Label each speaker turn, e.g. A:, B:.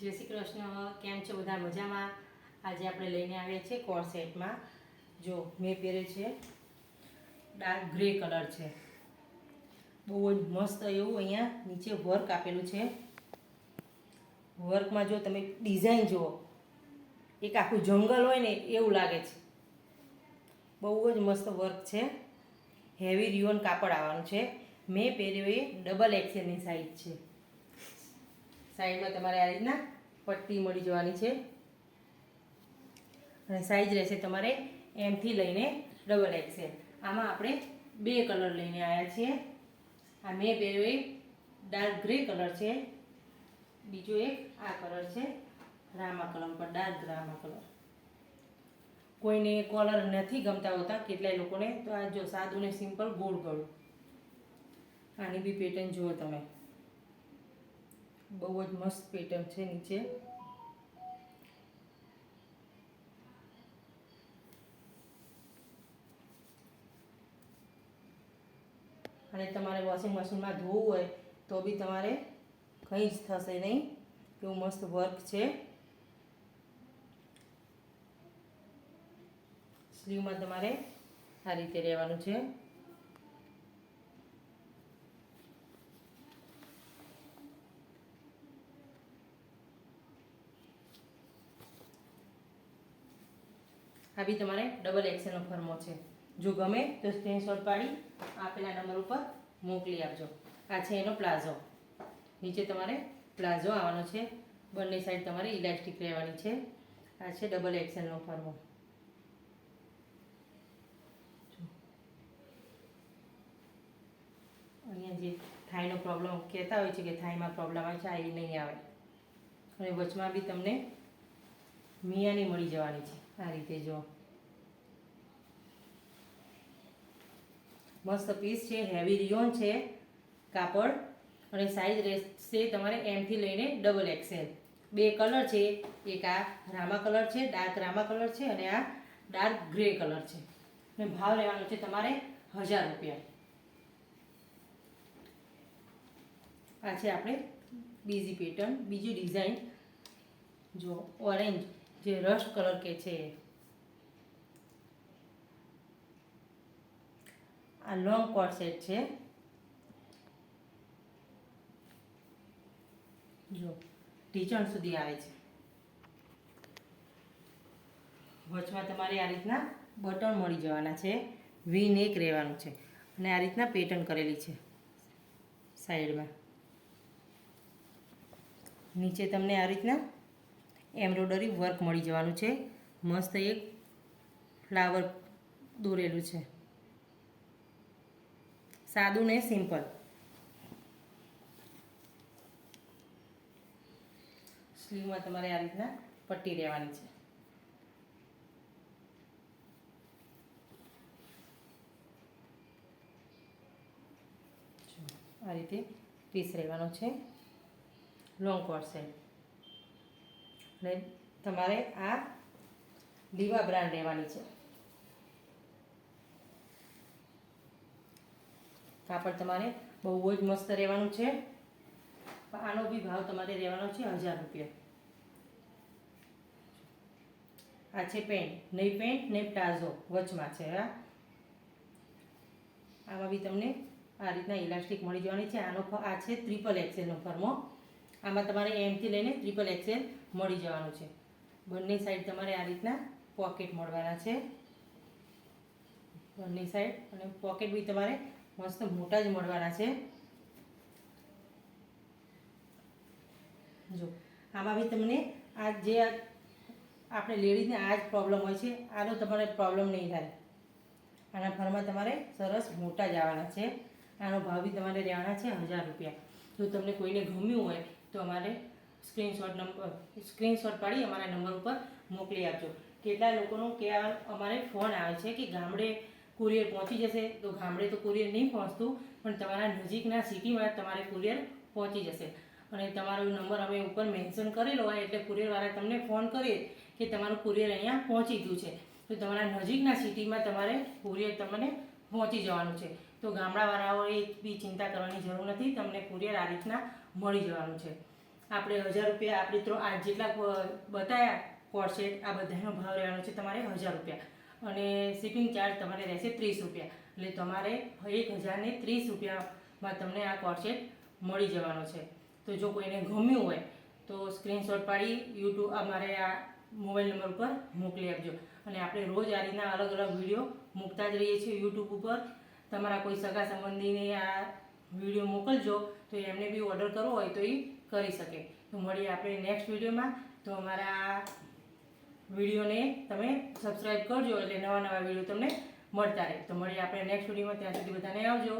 A: જય શ્રી કૃષ્ણ, કેમ છો બધા મજામાં? આજે આપણે લઈને આવ્યા છીએ કોર સેટમાં જો, મેં પહેરે છે, ડાર્ક ગ્રે કલર છે. બહુ જ મસ્ત એવું અહીંયા નીચે વર્ક આપેલું છે. વર્કમાં જો તમે ડિઝાઇન જુઓ, એક આખું જંગલ હોય ને એવું લાગે છે. બહુ જ મસ્ત વર્ક છે. હેવી રિયોન કાપડ આવવાનું છે. મેં પહેર્યો એ ડબલ એક્સેલની સાઈઝ છે. સાઈડમાં તમારે આ રીતના પટ્ટી મળી જવાની છે. અને સાઈઝ રહેશે તમારે એમથી લઈને ડબલ એક્સેલ આમાં આપણે બે કલર લઈને આવ્યા છીએ. આ મેં પહેર્યો એક ડાર્ક ગ્રે કલર છે. બીજો એક આ કલર છે. રામા કલર પર ડાર્ક રામા કલર. કોઈને કોલર નથી ગમતા હોતા કેટલાય લોકોને, તો આ જો સાદું ને સિમ્પલ ગોળ ગળું. આની બી પેટર્ન જુઓ તમે. બહુ જ મસ્ત પેટર્ન છે નીચે. અને તમારે વોશિંગ મશીનમાં ધોવું હોય તો બી તમારે કંઈ જ થશે નહીં. એવું મસ્ત વર્ક છે. સ્લીવમાં તમારે આ રીતે રહેવાનું છે. આ બી તમારે ડબલ એક્સેલનો ફર્મો છે. જો ગમે તો સ્ક્રીનશોટ પાડી આપેલા નંબર ઉપર મોકલી આપજો. આ છે એનો પ્લાઝો. નીચે તમારે પ્લાઝો આવવાનો છે. બંને સાઈડ તમારે ઇલાસ્ટિક રહેવાની છે. આ છે ડબલ એક્સેલનો ફર્મો. અહીંયા જે થાઈનો પ્રોબ્લેમ કહેતા હોય છે કે થાઈમાં પ્રોબ્લેમ આવે છે, આ નહીં આવે. અને વચમાં બી તમને મિયાની મળી જવાની છે. આ રીતે જો. મસ્ત પીસ છે હેવી રિયોન છે, કાપડ અને સાઈઝ રહેશે તમારે એમથી લઈને ડબલ એક્સેલ બે કલર છે, એક આ રામા કલર છે ડાર્ક રામા કલર છે અને આ ડાર્ક ગ્રે કલર છે. અને ભાવ રહેવાનો છે તમારે હજાર રૂપિયા. આ છે આપણે બીજી પેટર્ન બીજી ડિઝાઇન જો ઓરેન્જ જે રસ્ટ કલર કે છે. આ લોંગ કોટ સેટ છે. જો ટીચણ સુધી આવે છે. વચમાં તમારે આ રીતના બટન મળી જવાના છે. વી નેક રહેવાનું છે. અને આ રીતના પેટર્ન કરેલી છે. સાઈડમાં. નીચે તમને આ રીતના એમ્બ્રોડરી વર્ક મળી જવાનું છે. મસ્ત એક ફ્લાવર દોરેલું છે. સાદું ને સિમ્પલ. સ્લીવમાં તમારે આ રીતના પટ્ટી રહેવાની છે. આ રીતે પીસ રહેવાનો છે. લોંગ કોટ સેટ અને તમારે આ લીવા બ્રાન્ડ રહેવાની છે. કાપડ તમારે બહુ જ મસ્ત રહેવાનું છે. આનો બી ભાવ તમારે રહેવાનો છે હજાર રૂપિયા. આ છે પેન્ટ નહીં પેન્ટ નહીં પ્લાઝો વચમાં છે, હા. આમાં બી તમને આ રીતના ઇલાસ્ટિક મળી જવાની છે. આનો આ છે ટ્રિપલ એક્સેલનો ફર્મો. આમાં તમારે એમથી લઈને ટ્રિપલ એક્સેલ મળી જવાનું છે. બંને સાઈડ તમારે આ રીતના પોકેટ મળવાના છે. બંને સાઈડ અને પોકેટ બી તમારે મસ્ત મોટા જ મળવાના છે. જો, આમાં બી તમને આ જે આપણે લેડીઝને આ જ પ્રોબ્લેમ હોય છે, આનો તમારે પ્રોબ્લેમ નહીં થાય. આના ફરમાં તમારે સરસ મોટા જ આવવાના છે. આનો ભાવ બી તમારે રહેવાના છે હજાર રૂપિયા. જો તમને કોઈને ગમ્યું હોય તો અમારે સ્ક્રીનશોટ નંબર, સ્ક્રીનશોટ પાડી અમારા નંબર ઉપર મોકલી આપજો. કેટલા લોકોનો કે અમારે ફોન આવે છે કે ગામડે કુરિયર પહોંચી જશે, તો ગામડે તો કુરિયર નહીં પહોંચતું, પણ તમારા નજીકના સિટીમાં તમારે કુરિયર પહોંચી જશે. અને તમારો નંબર અમે ઉપર મેન્શન કરેલો હોય એટલે કુરિયરવાળા તમને ફોન કરીએ કે તમારું કુરિયર અહીંયા પહોંચી ગયું છે. તો તમારા નજીકના સિટીમાં તમારે કુરિયર તમને પહોંચી જવાનું છે. તો ગામડાવાળાઓએ બી ચિંતા કરવાની જરૂર નથી, તમને કુરિયર આ રીતના મળી જવાનું છે. આપણે હજાર રૂપિયા, આપણી ત્રણ, આ જેટલા બતાવ્યા કોડ આ બધાનો ભાવ રહેવાનો છે તમારે હજાર રૂપિયા. અને શિપિંગ ચાર્જ તમારે રહેશે ત્રીસ રૂપિયા. એટલે તમારે એક હજારને ત્રીસ રૂપિયામાં તમને આ કોડ સેટ મળી જવાનો છે. તો જો કોઈને ગમ્યું હોય, તો સ્ક્રીનશોટ પાડી યુટ્યુબ અમારે આ મોબાઈલ નંબર ઉપર મોકલી આપજો. અને આપણે રોજ આ રીતના અલગ અલગ વીડિયો મૂકતા જ રહીએ છીએ યુટ્યુબ ઉપર. તમારા કોઈ સગા સંબંધીને આ વીડિયો મોકલજો, તો એમને બી ઓર્ડર કરવો હોય તો એ કરી શકે. તો મળીએ આપણે નેક્સ્ટ વિડીયોમાં. તો અમારા વિડીયોને તમે સબસ્ક્રાઈબ કરજો એટલે નવા નવા વીડિયો તમને મળતા રહે. તો મળીએ આપણે નેક્સ્ટ વિડીયોમાં. ત્યાં સુધી બધાને આવજો.